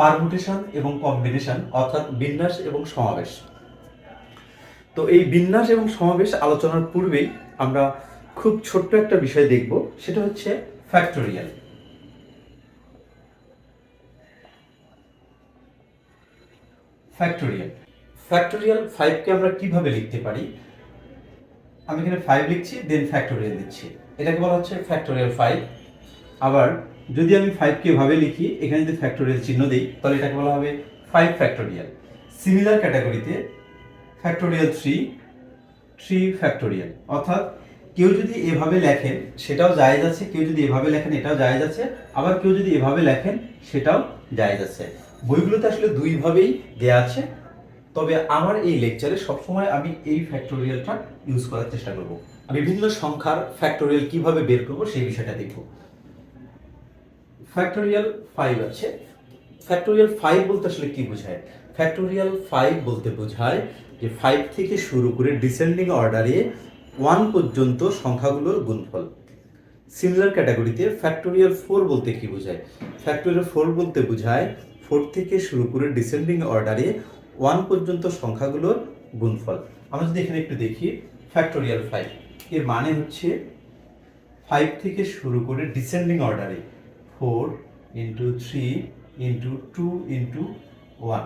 Permutation এবং combination অর্থাৎ বিন্যাস এবং সমাবেশ। তো এই বিন্যাস এবং সমাবেশ আলোচনার পূর্বেই আমরা খুব ছোট্ট একটা বিষয় দেখব, সেটা হচ্ছে ফ্যাক্টোরিয়াল ফ্যাক্টোরিয়াল ফ্যাক্টোরিয়াল ফাইভকে আমরা কীভাবে লিখতে পারি? আমি এখানে ফাইভ লিখছি দেন ফ্যাক্টোরিয়াল দিচ্ছি। এটাকে বলা হচ্ছে ফ্যাক্টোরিয়াল ফাইভ আবার যদি আমি ফাইভকে এভাবে লিখি, এখানে যদি ফ্যাক্টোরিয়াল চিহ্ন দিই, তাহলে এটাকে বলা হবে ফাইভ ফ্যাক্টোরিয়াল সিমিলার ক্যাটাগরিতে ফ্যাক্টোরিয়াল থ্রি থ্রি ফ্যাক্টোরিয়াল অর্থাৎ কেউ যদি এভাবে লেখেন, সেটাও জায়েজ আছে। কেউ যদি এভাবে লেখেন, এটাও জায়েজ আছে। আবার কেউ যদি এভাবে লেখেন, সেটাও জায়েজ আছে। বইগুলোতে আসলে দুইভাবেই দেয়া আছে। তবে আমার এই লেকচারে সবসময় আমি এই ফ্যাক্টোরিয়ালটা ইউজ করার চেষ্টা করব। বিভিন্ন সংখ্যার ফ্যাক্টোরিয়াল কীভাবে বের করব, সেই বিষয়টা দেখব। ফ্যাক্টোরিয়াল ফাইভ আছে। ফ্যাক্টোরিয়াল ফাইভ বলতে আসলে কি বোঝায়? ফ্যাক্টোরিয়াল ফাইভ বলতে বোঝায় যে ফাইভ থেকে শুরু করে ডিসেন্ডিং অর্ডারে ওয়ান পর্যন্ত সংখ্যাগুলোর গুণফল। সিমিলার ক্যাটাগরিতে ফ্যাক্টোরিয়াল ফোর বলতে কি বোঝায়? ফ্যাক্টোরিয়াল ফোর বলতে বোঝায় ফোর থেকে শুরু করে ডিসেন্ডিং অর্ডারে ওয়ান পর্যন্ত সংখ্যাগুলোর গুণফল। আমরা যদি এখানে একটু দেখি ফ্যাক্টোরিয়াল ফাইভ এর মানে হচ্ছে ফাইভ থেকে শুরু করে ডিসেন্ডিং অর্ডারে four into three into two into one.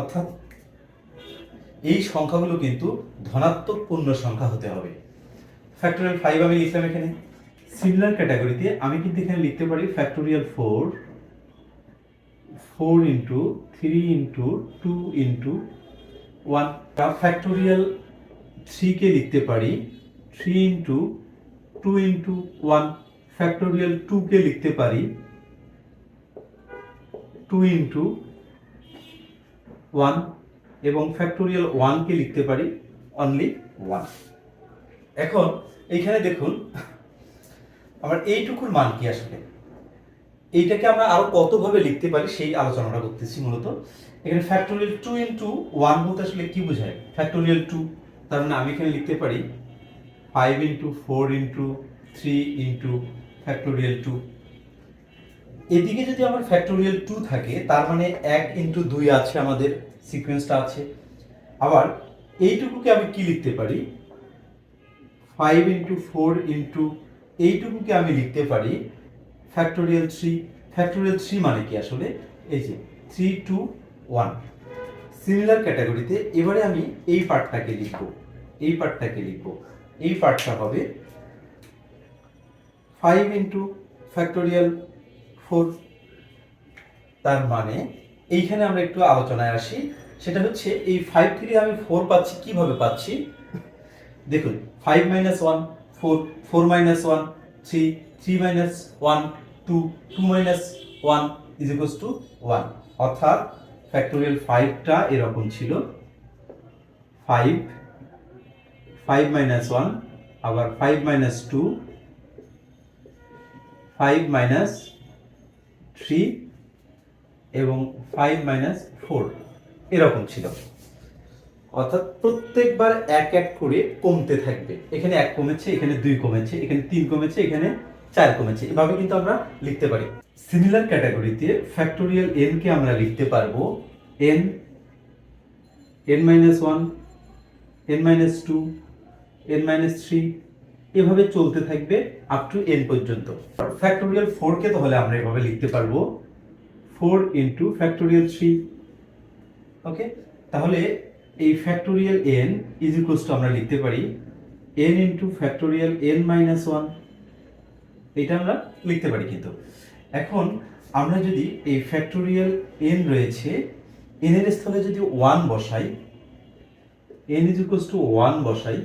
অর্থাৎ এই সংখ্যাগুলো কিন্তু ধনাত্মক পূর্ণ সংখ্যা হতে হবে। ফ্যাক্টোরিয়াল ফাইভ আমি লিখলাম এখানে। সিমিলার ক্যাটাগরিতে আমি কিন্তু এখানে লিখতে পারি factorial four four into three into two into one. Factorial থ্রিকে লিখতে পারি three into two into one. Factorial টুকে লিখতে পারি টু ইন্টু ওয়ান এবং ফ্যাক্টোরিয়াল ওয়ানকে লিখতে পারি অনলি ওয়ান এখন এইখানে দেখুন, আমার এইটুকুর মান কি আসলে? এইটাকে আমরা আরও কতভাবে লিখতে পারি সেই আলোচনাটা করতেছি মূলত। এখানে ফ্যাক্টোরিয়াল টু ইন্টু ওয়ান বলতে আসলে কি বোঝায়? ফ্যাক্টোরিয়াল টু তার মানে আমি এখানে লিখতে পারি five into four into three into factorial two এদিকে যদি আমার ফ্যাক্টোরিয়াল টু থাকে, তার মানে এক ইন্টু দুই আছে আমাদের সিকোয়েন্সটা আছে। আবার এইটুকুকে আমি কি লিখতে পারি? ফাইভ ইন্টু ফোর ইন্টু এইটুকুকে আমি লিখতে পারি ফ্যাক্টোরিয়াল থ্রি ফ্যাক্টোরিয়াল থ্রি মানে কি আসলে? এই যে থ্রি টু ওয়ান সিমিলার ক্যাটাগরিতে এবারে আমি এই পার্টটাকে লিখব। এই পার্টটাকে লিখব। এই পার্টটা হবে ফাইভ ইন্টু ফ্যাক্টোরিয়াল ফোর তার মানে এইখানে আমরা একটু আলোচনায় আসি। সেটা হচ্ছে এই ফাইভ থেকে আমি ফোর পাচ্ছি, কীভাবে পাচ্ছি? দেখুন five minus one four four minus one three three minus one two two minus one is equals to one অর্থাৎ ফ্যাক্টোরিয়াল ফাইভটা এরকম ছিল। ফাইভ ফাইভ মাইনাস ওয়ান আবার five minus two five minus three এবং ফাইভ মাইনাস ফোর। এরকম ছিল। অর্থাৎ প্রত্যেকবার এক এক করে কমতে থাকবে। এখানে এক কমেছে, এখানে দুই কমেছে, এখানে তিন কমেছে, এখানে চার কমেছে। এভাবে কিন্তু আমরা লিখতে পারি। সিমিলার ক্যাটাগরিতে ফ্যাক্টোরিয়াল এন কে আমরা লিখতে পারব। N N minus one N minus two N minus three এভাবে চলতে থাকবে আপ টু এন পর্যন্ত। ফ্যাক্টোরিয়াল ফোরকে তাহলে আমরা এভাবে লিখতে পারব। Four into factorial three okay তাহলে এই factorial N is equals to আমরা লিখতে পারি N into factorial N minus one এটা আমরা লিখতে পারি কিন্তু। এখন আমরা যদি এই ফ্যাক্টোরিয়াল এন রয়েছে এন এর স্থলে যদি ওয়ান বসাই N is equals to one বসাই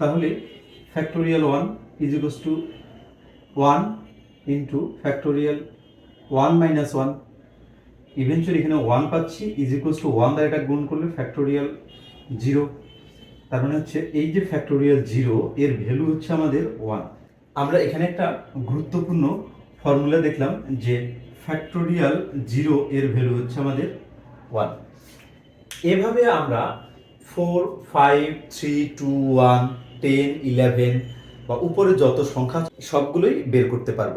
তাহলে factorial one is equals to one into factorial one minus one eventually এখানে ওয়ান পাচ্ছি ইজ ইকোস টু ওয়ান দ্বারা এটা গুণ করলে ফ্যাক্টোরিয়াল জিরো তার মানে হচ্ছে এই যে ফ্যাক্টোরিয়াল জিরো এর ভ্যালু হচ্ছে আমাদের ওয়ান আমরা এখানে একটা গুরুত্বপূর্ণ ফর্মুলা দেখলাম যে ফ্যাক্টোরিয়াল জিরো এর ভ্যালু হচ্ছে আমাদের ওয়ান এভাবে আমরা four five three two one ten eleven বা উপরে যত সংখ্যা সবগুলোই বের করতে পারব।